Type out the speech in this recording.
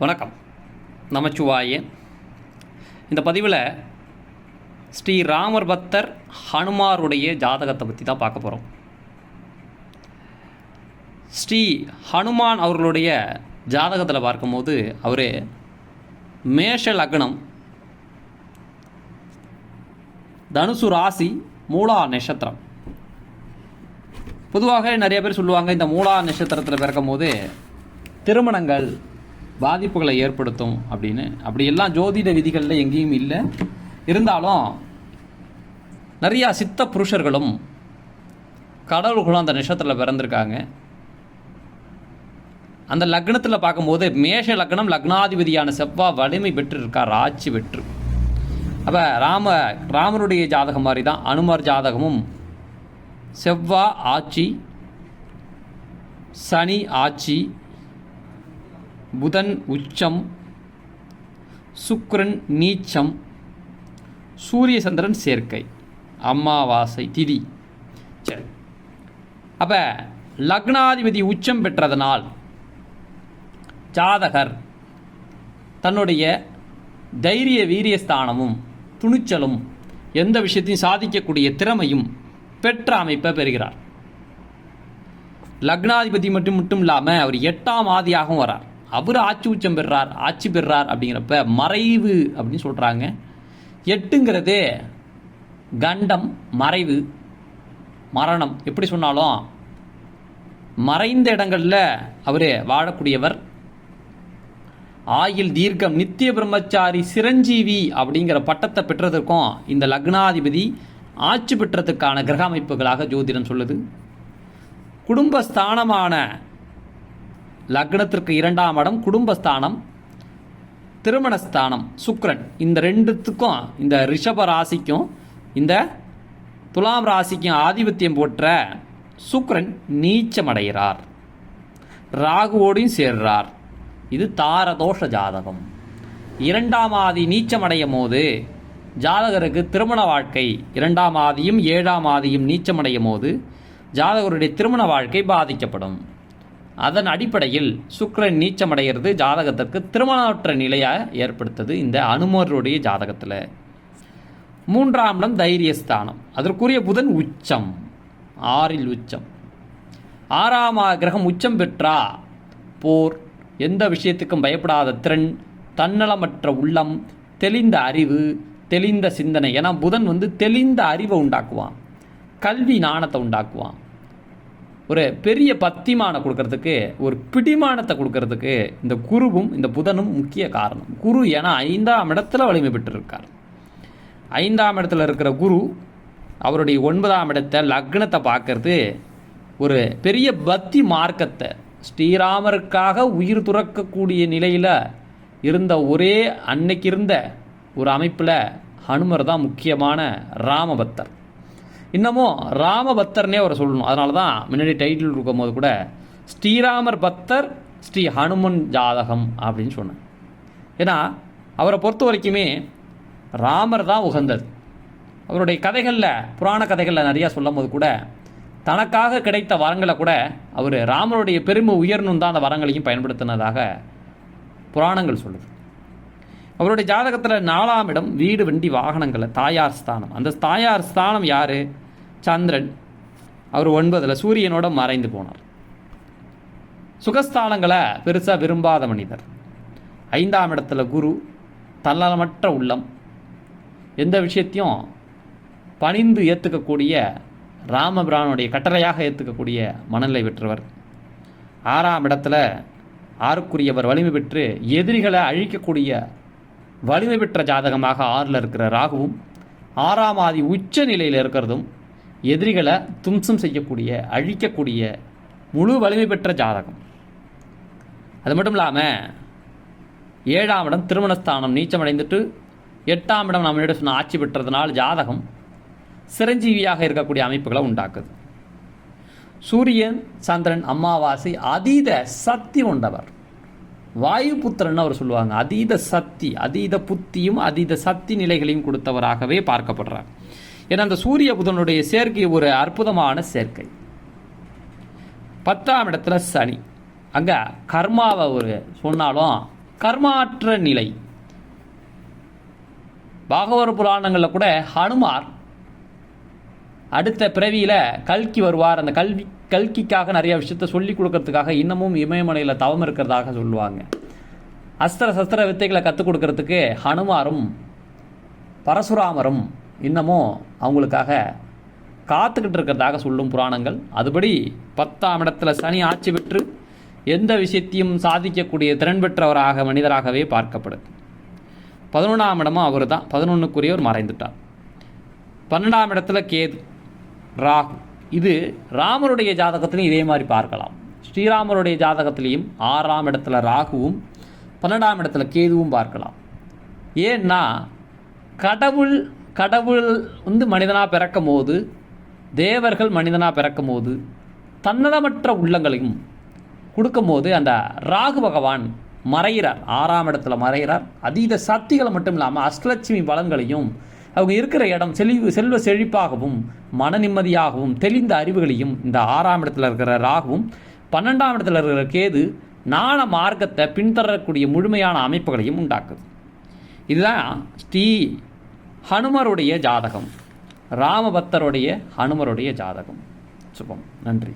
வணக்கம். நமச்சிவாயே. இந்த பதிவில் ஸ்ரீ ராமர் பக்தர் ஹனுமாருடைய ஜாதகத்தை பற்றி தான் பார்க்க போகிறோம் ஸ்ரீ ஹனுமான் அவர்களுடைய ஜாதகத்தில் பார்க்கும்போது அவர் மேஷ லக்னம் தனுசு ராசி மூலா நட்சத்திரம். பொதுவாக நிறைய பேர் சொல்லுவாங்க இந்த மூலா நட்சத்திரத்தில் பிறக்கும்போது திருமணங்கள் பாதிப்புகளை ஏற்படுத்தும் அப்படின்னு. அப்படியெல்லாம் ஜோதிட விதிகளில் எங்கேயும் இல்லை. இருந்தாலும் நிறையா சித்த புருஷர்களும் கடவுள்களும் அந்த நிஷத்தில் பிறந்திருக்காங்க. அந்த லக்னத்தில் பார்க்கும்போது மேஷ லக்னம் லக்னாதிபதியான செவ்வாய் வலிமை பெற்று இருக்கார் ஆட்சி பெற்று. அப்போ ராம ராமருடைய ஜாதகம் மாதிரி தான் அனுமர் ஜாதகமும் செவ்வா ஆட்சி சனி ஆட்சி புதன் உச்சம் சுக்ரன் நீச்சம் சூரிய சந்திரன் சேர்க்கை அமாவாசை திதி. சரி. அப்போ லக்னாதிபதி உச்சம் பெற்றதனால் ஜாதகர் தன்னுடைய தைரிய வீரியஸ்தானமும் துணிச்சலும் எந்த விஷயத்தையும் சாதிக்கக்கூடிய திறமையும் பெற்ற அமைப்பை பெறுகிறார். லக்னாதிபதி மட்டும் மட்டும் இல்லாமல் அவர் எட்டாம் ஆதியாகவும் வரார். அவர் ஆட்சி உச்சம் பெறார் ஆட்சி பெறார் அப்படிங்கிறப்ப மறைவு அப்படின்னு சொல்கிறாங்க எட்டுங்கிறது கண்டம் மறைவு மரணம். எப்படி சொன்னாலும் மறைந்த இடங்களில் அவர் வாழக்கூடியவர். ஆயில் தீர்க்கம் நித்திய பிரம்மச்சாரி சிரஞ்சீவி அப்படிங்கிற பட்டத்தை பெற்றதற்கும் இந்த லக்னாதிபதி ஆட்சி பெற்றதுக்கான கிரக அமைப்புகளாக ஜோதிடம் சொல்லுது. குடும்பஸ்தானமான லக்னத்திற்கு இரண்டாம் இடம் குடும்பஸ்தானம் திருமணஸ்தானம் சுக்ரன் இந்த ரெண்டுத்துக்கும் இந்த ரிஷப ராசிக்கும் இந்த துலாம் ராசிக்கும் ஆதிபத்தியம் போற்ற சுக்ரன் நீச்சமடைகிறார். ராகுவோடையும் சேர்றார். இது தாரதோஷ ஜாதகம். இரண்டாம் ஆதி நீச்சமடையும் போது ஜாதகருக்கு திருமண வாழ்க்கை இரண்டாம் ஆதியும் ஏழாம் ஆதியும் நீச்சமடையும் போது ஜாதகருடைய திருமண வாழ்க்கை பாதிக்கப்படும். அதன் அடிப்படையில் சுக்கரன் நீச்சமடைகிறது ஜாதகத்திற்கு திருமணமற்ற நிலையாக ஏற்படுத்தது இந்த அனுமருடைய ஜாதகத்தில். மூன்றாம் இடம் தைரியஸ்தானம். அதற்குரிய புதன் உச்சம். ஆறில் உச்சம். ஆறாம் கிரகம் உச்சம் பெற்றா போர் எந்த விஷயத்துக்கும் பயப்படாத திறன் தன்னலமற்ற உள்ளம் தெளிந்த அறிவு தெளிந்த சிந்தனை. ஏன்னா புதன் வந்து தெளிந்த அறிவை உண்டாக்குவான். கல்வி நாணத்தை உண்டாக்குவான். ஒரு பெரிய பத்திமானம் கொடுக்கறதுக்கு ஒரு பிடிமானத்தை கொடுக்கறதுக்கு இந்த குருவும் இந்த புதனும் முக்கிய காரணம். குரு ஏன்னா ஐந்தாம் இடத்துல வலிமை பெற்றிருக்கார். ஐந்தாம் இடத்துல இருக்கிற குரு அவருடைய ஒன்பதாம் இடத்தை லக்னத்தை பார்க்கறது ஒரு பெரிய பக்தி மார்க்கத்தை ஸ்ரீராமருக்காக உயிர் துறக்கக்கூடிய நிலையில் இருந்த ஒரே அன்னைக்கு இருந்த ஒரு அமைப்பில் ஹனுமர் தான் முக்கியமான ராமபக்தர். இன்னமும் ராமபக்தர்னே அவரை சொல்லணும். அதனால தான் முன்னாடி டைட்டில் இருக்கும்போது கூட ஸ்ரீராமர் பக்தர் ஸ்ரீ ஹனுமன் ஜாதகம் அப்படின்னு சொன்னேன் ஏன்னா அவரை பொறுத்த வரைக்குமே ராமர் தான் உகந்தது. அவருடைய கதைகளில் புராண கதைகளில் நிறையா சொல்லும் போது கூட தனக்காக கிடைத்த வரங்களை கூட அவர் ராமருடைய பெருமை உயர்ணும் தான் அந்த வரங்களையும் பயன்படுத்தினதாக புராணங்கள் சொல்லுது. அவருடைய ஜாதகத்தில் நாலாம் இடம் வீடு வண்டி வாகனங்களை தாயார் ஸ்தானம். அந்த தாயார் ஸ்தானம் யார்? சந்திரன். அவர் ஒன்பதில் சூரியனோட மறைந்து போனார். சுகஸ்தானங்களை பெருசாக விரும்பாத மனிதர். ஐந்தாம் இடத்துல குரு தன்னலமற்ற உள்ளம். எந்த விஷயத்தையும் பணிந்து ஏற்றுக்கக்கூடிய ராமபிரானுடைய கட்டளையாக ஏற்றுக்கக்கூடிய மனநிலை பெற்றவர். ஆறாம் இடத்துல ஆறுக்குரியவர் வலிமை பெற்று எதிரிகளை அழிக்கக்கூடிய வலிமை பெற்ற ஜாதகமாக ஆறில் இருக்கிற ராகுவும் ஆறாம் ஆதி உச்ச நிலையில் இருக்கிறதும் எதிரிகளை தும்சம் செய்யக்கூடிய அழிக்கக்கூடிய முழு வலிமை பெற்ற ஜாதகம். அது மட்டும் இல்லாமல் ஏழாம் இடம் திருமணஸ்தானம் நீச்சமடைந்துட்டு எட்டாம் இடம் நம்மளிட சொன்ன ஆட்சி பெற்றதுனால் ஜாதகம் சிரஞ்சீவியாக இருக்கக்கூடிய அமைப்புகளை உண்டாக்குது. சூரியன் சந்திரன் அமாவாசை அதீத சக்தி கொண்டவர். வாயு புத்திரன் அவர் சொல்லுவாங்க. அதீத சக்தி அதீத புத்தியும் அதீத சக்தி நிலைகளையும் கொடுத்தவராகவே பார்க்கப்படுறார். ஏன்னா அந்த சூரிய புதனுடைய சேர்க்கை ஒரு அற்புதமான சேர்க்கை. பத்தாம் இடத்துல சனி. அங்கே கர்மாவை ஒரு சொன்னாலும் கர்மாற்ற நிலை. பாகவர புராணங்களில் கூட ஹனுமார் அடுத்த பிறவியில் கல்கி வருவார். அந்த கல்வி கல்கிக்காக நிறைய விஷயத்த சொல்லி கொடுக்கறதுக்காக இன்னமும் இமயமலையில் தவம் இருக்கிறதாக சொல்லுவாங்க. அஸ்திர சஸ்திர வித்தைகளை கற்றுக் கொடுக்கறதுக்கு ஹனுமாரும் பரசுராமரும் இன்னமும் அவங்களுக்காக காத்துக்கிட்டு இருக்கிறதாக சொல்லும் புராணங்கள். அதுபடி பத்தாம் இடத்துல சனி ஆட்சி பெற்று எந்த விஷயத்தையும் சாதிக்கக்கூடிய திறன் பெற்றவராக மனிதராகவே பார்க்கப்படுது. பதினொன்றாம் இடமும் அவர் தான் பதினொன்றுக்குரியவர் மறைந்துட்டார். பன்னெண்டாம் இடத்துல கேது ராகு. இது ராமருடைய ஜாதகத்திலையும் இதே மாதிரி பார்க்கலாம். ஸ்ரீராமருடைய ஜாதகத்திலையும் ஆறாம் இடத்துல ராகுவும் பன்னெண்டாம் இடத்துல கேதுவும் பார்க்கலாம். ஏன்னா கடவுள் கடவுள் வந்து மனிதனாக பிறக்கும் போது தேவர்கள் மனிதனாக பிறக்கும் போது தன்னலமற்ற உள்ளங்களையும் கொடுக்கும் போது அந்த ராகு பகவான் மறைகிறார். ஆறாம் இடத்துல மறைகிறார். அதீத சக்திகளை மட்டும் இல்லாமல் அஷ்டலட்சுமி பலங்களையும் அவங்க இருக்கிற இடம் செழிவு செல்வ செழிப்பாகவும் மன நிம்மதியாகவும் தெளிந்த அறிவுகளையும் இந்த ஆறாம் இடத்துல இருக்கிற ராகுவும் பன்னெண்டாம் இடத்துல இருக்கிற கேது நாண மார்க்கத்தை பின்தொடரக்கூடிய முழுமையான அமைப்புகளையும் உண்டாக்குது. இதுதான் ஸ்ரீ ஹனுமருடைய ஜாதகம். ராமபக்தருடைய ஹனுமருடைய ஜாதகம். சுபம். நன்றி.